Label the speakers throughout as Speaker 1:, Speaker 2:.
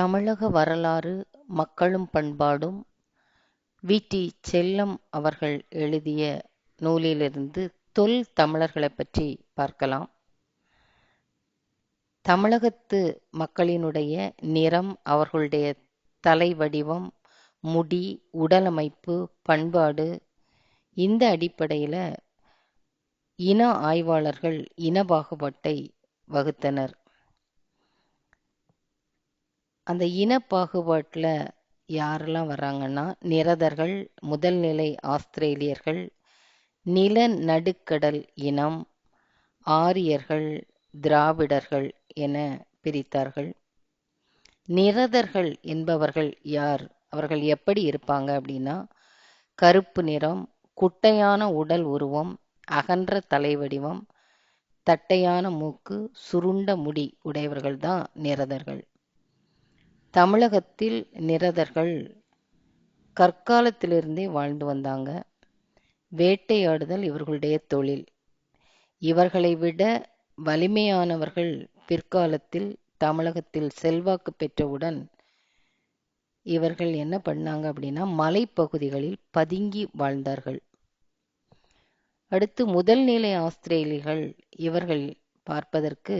Speaker 1: தமிழக வரலாறு மக்களும் பண்பாடும் வி. டி. செல்லம் அவர்கள் எழுதிய நூலிலிருந்து தொல் தமிழர்களை பற்றி பார்க்கலாம். தமிழகத்து மக்களினுடைய நிறம், அவர்களுடைய தலை வடிவம், முடி, உடலமைப்பு, பண்பாடு இந்த அடிப்படையில இன ஆய்வாளர்கள் இன பாகுபாட்டை வகுத்தனர். அந்த இன பாகுபாட்டுல யாரெல்லாம் வராங்கன்னா நிரதர்கள், முதல்நிலை ஆஸ்திரேலியர்கள், நில நடுக்கடல் இனம், ஆரியர்கள், திராவிடர்கள் என பிரித்தார்கள். நிரதர்கள் என்பவர்கள் யார்? அவர்கள் எப்படி இருப்பாங்க அப்படின்னா கருப்பு நிறம், குட்டையான உடல் உருவம், அகன்ற தலை வடிவம், தட்டையான மூக்கு, சுருண்ட முடி உடையவர்கள் தான் நிரதர்கள். தமிழகத்தில் நிரதர்கள் கற்காலத்திலிருந்தே வாழ்ந்து வந்தாங்க. வேட்டையாடுதல் இவர்களுடைய தொழில். இவர்களை விட வலிமையானவர்கள் பிற்காலத்தில் தமிழகத்தில் செல்வாக்கு பெற்றவுடன் இவர்கள் என்ன பண்ணாங்க அப்படின்னா மலைப்பகுதிகளில் பதுங்கி வாழ்ந்தார்கள். அடுத்து முதல் நிலை ஆஸ்திரேலியர்கள் இவர்கள் பார்ப்பதற்கு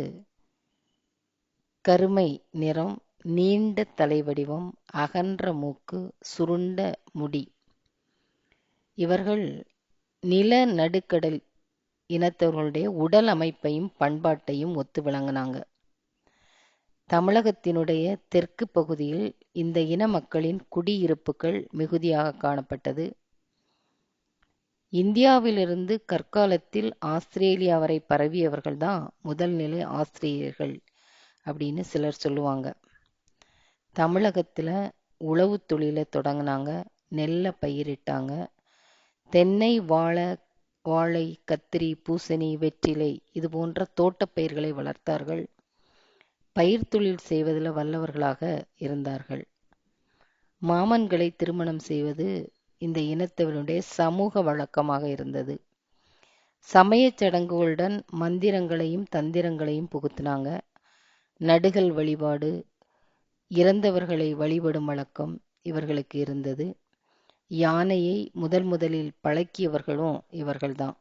Speaker 1: கருமை நிறம், நீண்ட தலைவடிவம் அகன்ற மூக்கு, சுருண்ட முடி. இவர்கள் நில நடுக்கடல் இனத்தவர்களுடைய உடல் அமைப்பையும் பண்பாட்டையும் ஒத்து விளங்கினாங்க. தமிழகத்தினுடைய தெற்கு பகுதியில் இந்த இன மக்களின் குடியிருப்புகள் மிகுதியாக காணப்பட்டது. இந்தியாவிலிருந்து கற்காலத்தில் ஆஸ்திரேலியா வரை பரவியவர்கள்தான் முதல் நிலை ஆஸ்திரேலியர்கள் அப்படின்னு சிலர் சொல்லுவாங்க. தமிழகத்துல உழவு தொழிலை தொடங்கினாங்க, நெல்லை பயிரிட்டாங்க, தென்னை, வாழை, வாழை, கத்திரி, பூசணி, வெற்றிலை இது போன்ற தோட்டப்பயிர்களை வளர்த்தார்கள். பயிர் தொழில் செய்வதில் வல்லவர்களாக இருந்தார்கள். மாமன்களை திருமணம் செய்வது இந்த இனத்தவருடைய சமூக வழக்கமாக இருந்தது. சமயச் சடங்குகளுடன் மந்திரங்களையும் தந்திரங்களையும் புகுத்தினாங்க. நடுகல் வழிபாடு, இறந்தவர்களை வழிபடும் வழக்கம் இவர்களுக்கு இருந்தது. யானையை முதல் முதலில் பழக்கியவர்களும் இவர்கள்தான்.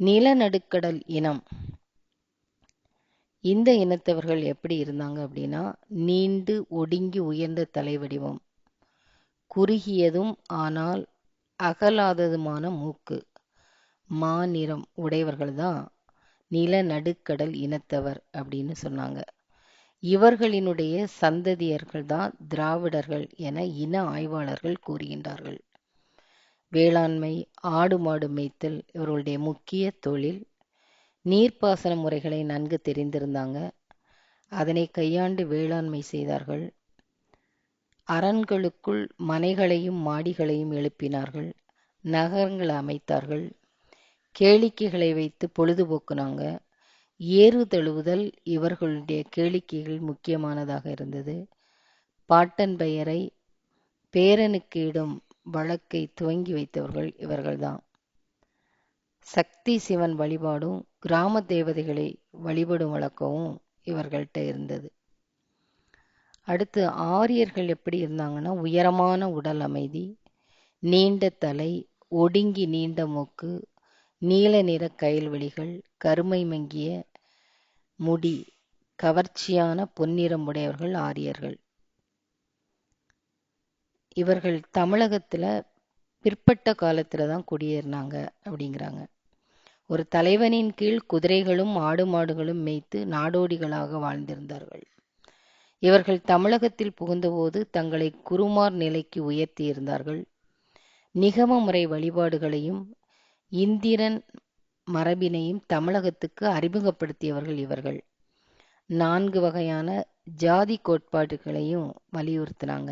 Speaker 1: நிலநடுக்கடல் இனம் இந்த இனத்தவர்கள் எப்படி இருந்தாங்க அப்படின்னா நீண்டு ஒடுங்கி உயர்ந்த தலை வடிவம், குறுகியதும் ஆனால் அகலாததுமான மூக்கு, மாநிறம் உடையவர்கள் தான் நிலநடுக்கடல் இனத்தவர் அப்படின்னு சொன்னாங்க. இவர்களினுடைய சந்ததியர்கள் தான் திராவிடர்கள் என இன ஆய்வாளர்கள் கூறுகின்றார்கள். வேளாண்மை, ஆடு மாடு மேய்த்தல் இவர்களுடைய முக்கிய தொழில். நீர்ப்பாசன முறைகளை நன்கு தெரிந்திருந்தாங்க. அதனை கையாண்டு வேளாண்மை செய்தார்கள். அரண்களுக்குள் மனைகளையும் மாடிகளையும் எழுப்பினார்கள். நகரங்களை அமைத்தார்கள். கேளிக்கைகளை வைத்து பொழுதுபோக்குனாங்க. ஏறு தழுவுதல் இவர்களுடைய கேளிக்கைகள் முக்கியமானதாக இருந்தது. பாட்டன் பெயரை பேரனுக்கு இடும் வழக்கை துவங்கி வைத்தவர்கள் இவர்கள்தான். சக்தி சிவன் வழிபாடும், கிராம தேவதைகளை வழிபடும் வழக்கமும் இவர்கள்ட்ட இருந்தது. அடுத்து ஆரியர்கள் எப்படி இருந்தாங்கன்னா உயரமான உடல் அமைதி, நீண்ட தலை, ஒடுங்கி நீண்ட மூக்கு, நீல நிற கயல்விழிகள், கருமை மங்கிய முடி, கவர்ச்சியான பொன்னிறம் உடையவர்கள் ஆரியர்கள். இவர்கள் தமிழகத்துல பிற்பட்ட காலத்துல தான் குடியேறினாங்க அப்படிங்கிறாங்க. ஒரு தலைவனின் கீழ் குதிரைகளும் ஆடு மாடுகளும் மேய்த்து நாடோடிகளாக வாழ்ந்திருந்தார்கள். இவர்கள் தமிழகத்தில் புகுந்தபோது தங்களை குருமார் நிலைக்கு உயர்த்தி இருந்தார்கள். நிகம முறை வழிபாடுகளையும் இந்திரன் மரபினையும் தமிழகத்துக்கு அறிமுகப்படுத்தியவர்கள் இவர்கள். நான்கு வகையான ஜாதி கோட்பாடுகளையும் வலியுறுத்தினாங்க.